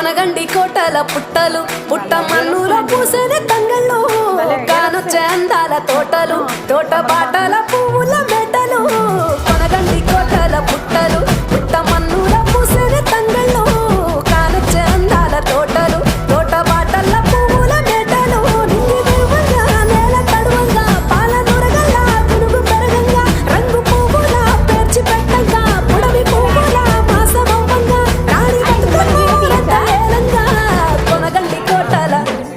కొనగండి కోటల పుట్టలు పుట్ట మన్నుల పూసిన తంగళ్ళు కానొచ్చే అందాల తోటలు తోట బాటల